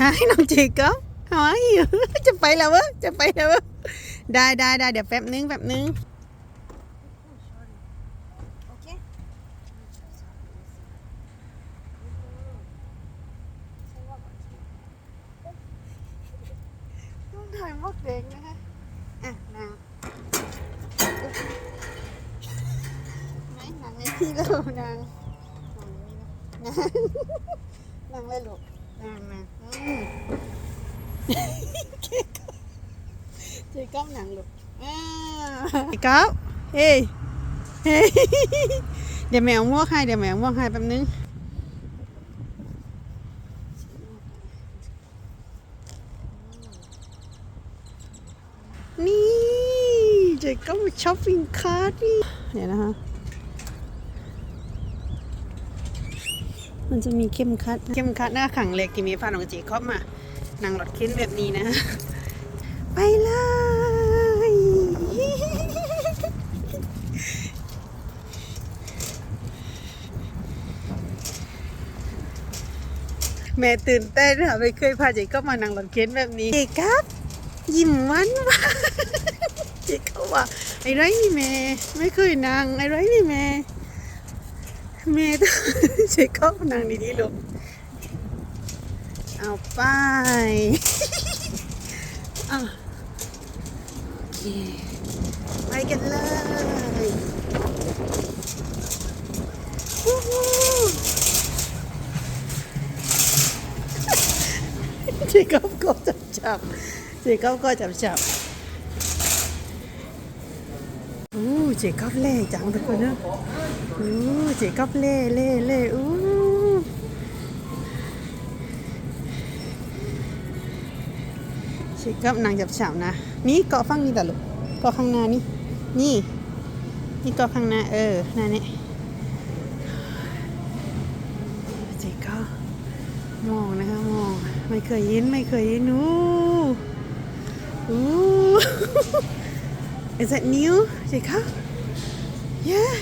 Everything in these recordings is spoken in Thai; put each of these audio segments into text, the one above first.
Hi น้องเจก็ How are you จะไปแล้วเวะจะไปแล้วเวะได้ได้ได้เดี๋ยวแป๊บนึงแป๊บนึง Okay. ต้องถ่ายมดแดงนะฮะอะนางไหนนางในที่เรานางนางนางนางเลยลูกนางนางอืม เจ๊ก๊อบเจ๊ก๊อบนางลูกเจ๊ก๊อบเฮ้ยเฮ้ยเดี๋ยวแมวม่วงให้เดี๋ยวแมวม่วงให้แป๊บนึงนี่เจ๊ก็มาช้อปปิ้งคาร์ดนี่เดี๋ยวนะคะ มันจะมีเข้มคัด เข้มคัดหน้าขังเล็กกินมีพานองจีเข้ามานั่งรถเข็นแบบนี้นะ ไปเลยแม่ตื่นเต้นค่ะไม่เคยพาเจ๊ก็มานั่งรถเข็นแบบนี้เจ๊ครับ ยิ้มหวานวานเจ๊ก็ว่าไอ้ไรนี่แม่ไม่เคยนั่งไอ้ไรนี่แม่ แม่ต้องเจ๊ก็นั่งดีๆลูกเอาไปอะโอเคไปกันเลยวู้ฮู้เจคอบก็จับจับเจคอบก็จับจับ เจคอบเล่จังทุกคนนะอู้เจคอบเล่เล่เล่อู้เจคอบนางจับจับนะ นี่เกาะฟังนี่แต่ลูกเกาะข้างหน้านี่ นี่ นี่เกาะข้างหน้าเออนั่นนี่เจคอบมองนะคะมอง ไม่เคยเห็นไม่เคยเห็นอู้อู้ Is that new เจ๊คะ Yeah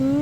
อู้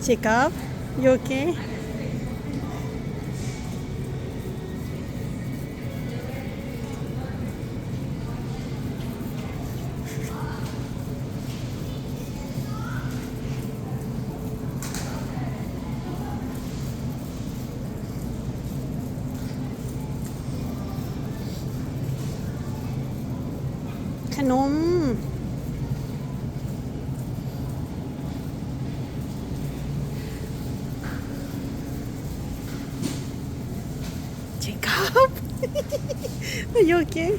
Jacob you okay นม Jacob Are you okay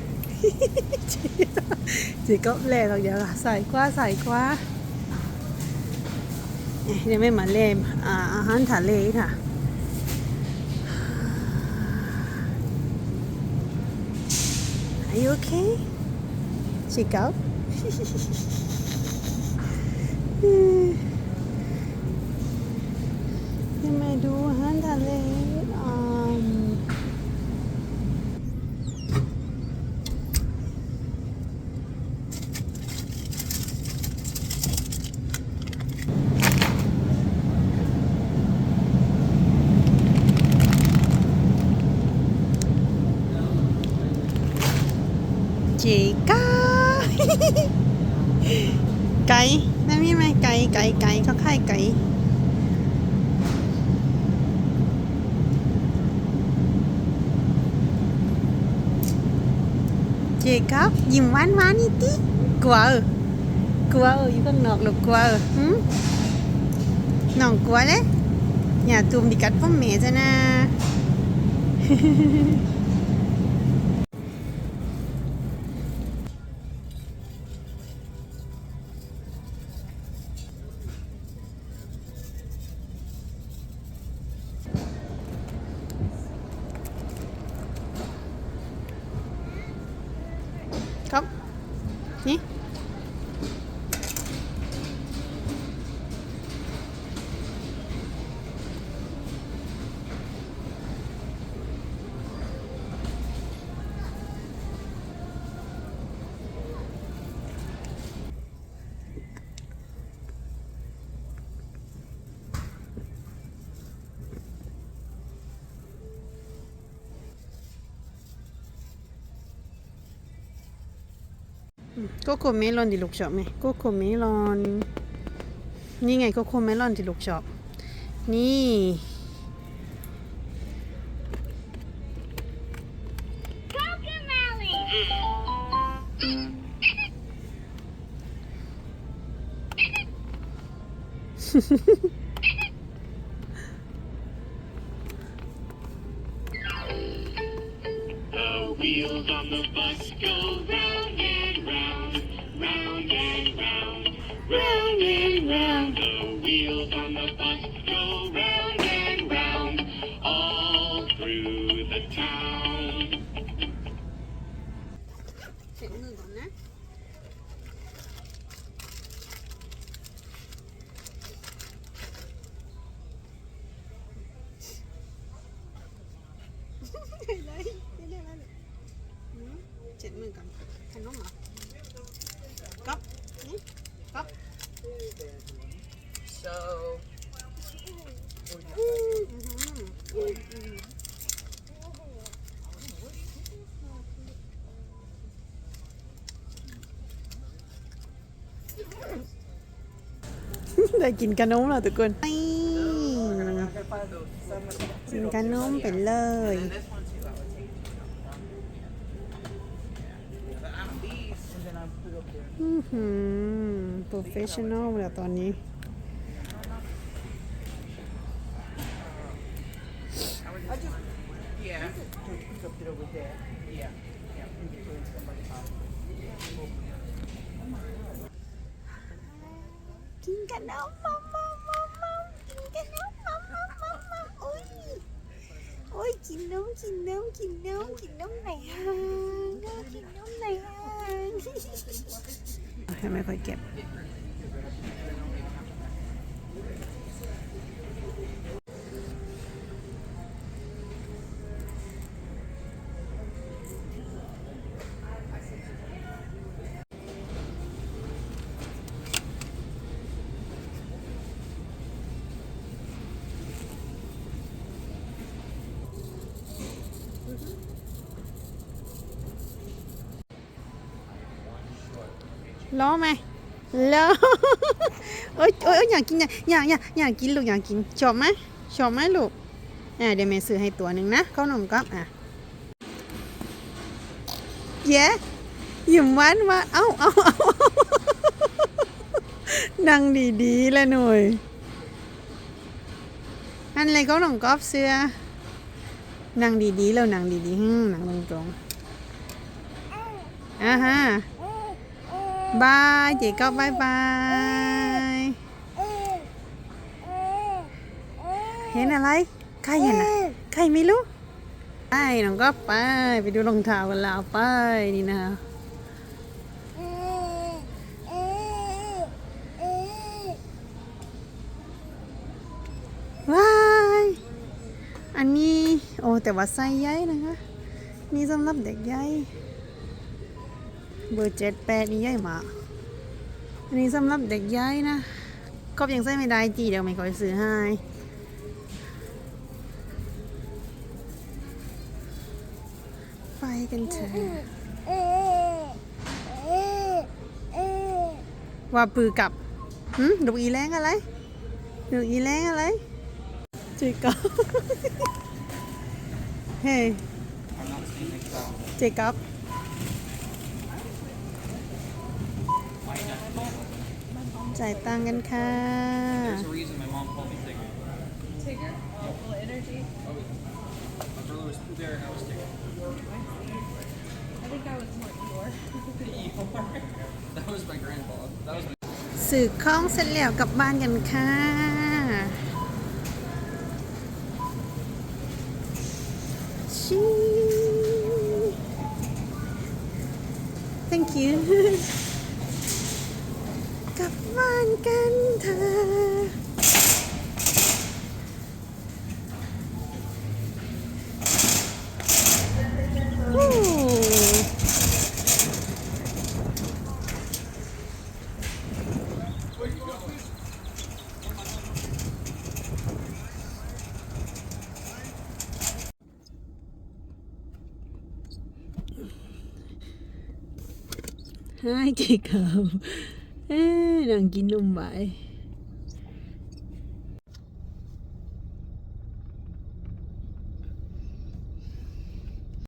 เจก็แล่เราเดี๋ยวใส่กว่าใส่กว่าเอ๊ะยังไม่มาเล่มอาหารทะเลค่ะ Are you okay Jacob ยังไม่ดูอาหาร ทะเลอ่า ไก่นั่นมีไหมไก่ไก่ไก่ก็ค่ายไก่เจ๊ครับยิ้มหวานหวานนิดิกลัวกลัวอยู่ข้างนอกหรอกลัวหืมน้องกลัวเลยอย่าตูมดิกัดพ่อแม่จ้านะ 走你？ โกโก้เมลอนที่ลูกชอบไหมโกโก้เมลอนนี่ไงโกโก้เมลอนที่ลูกชอบนี่ The wheels on the bus go ขนมเหรอก๊อบนี่ก๊อบ So อื้อหืออื้อหือ ได้กินขนมแล้วทุกคนนี่ I can find those some of them. กินขนมไปเลย And this one โปรเฟชชั่นอลแล้วตอนนี้ I just, yeah, put up it over there. Yeah, yeah, in between somebody's house. กินขนมมัมมัมมัมมัมกินขนมมัมมัมมัมมัมโอ้ยโอ้ยกินนมกินนมกินนมกินนมไหนฮะกินนมไหนฮะให้ไม่ค่อยเก็บ ล้อไหมล้อโอ๊ยโอ๊ยอยากกินอยากอยากอยากอยากกินลูกอยากกินชอบไหมชอบไหมลูกอ่าเดี๋ยวแม่ซื้อให้ตัวหนึ่งนะข้าวนมกับอะเย้ยิ้มหวานวาเอ้าเอ้าเอ้านั่งดีๆแล้วหน่อยอันอะไรเขาหนมกอบเสื้อนั่งดีๆแล้วนั่งดีๆฮึ่มนั่งตรงๆอ่าฮะ บาย chị có bye bye เห็นอะไรใครเห็นอะใครไม่รู้ไปน้องก็ไป ไปดูรองเท้ากันแล้วไปนี่นะว้ายอันนี้ โอ้แต่ว่าไซส์ใหญ่นะคะ นี่สำหรับเด็กใหญ่ เบอร์เจ็ดแปดนี่ใหญ่มากอันนี้สำหรับเด็กย้ายนะกอบยังใส่ไม่ได้จีเดี๋ยวไม่คอยซื้อให้ไปกันเถอะว่าปือกับหืมดูอีแรงอะไรดูอีแรงอะไรจีกับเฮ้เจกับ จ่ายตังกันค่ะ สื่อข้องเสร็จแล้วกลับบ้านกันค่ะ ชี thank you กลับบ้านกันเถอะฮู้ Hi Jacob เอ้ยนั่งกินนมไหวาย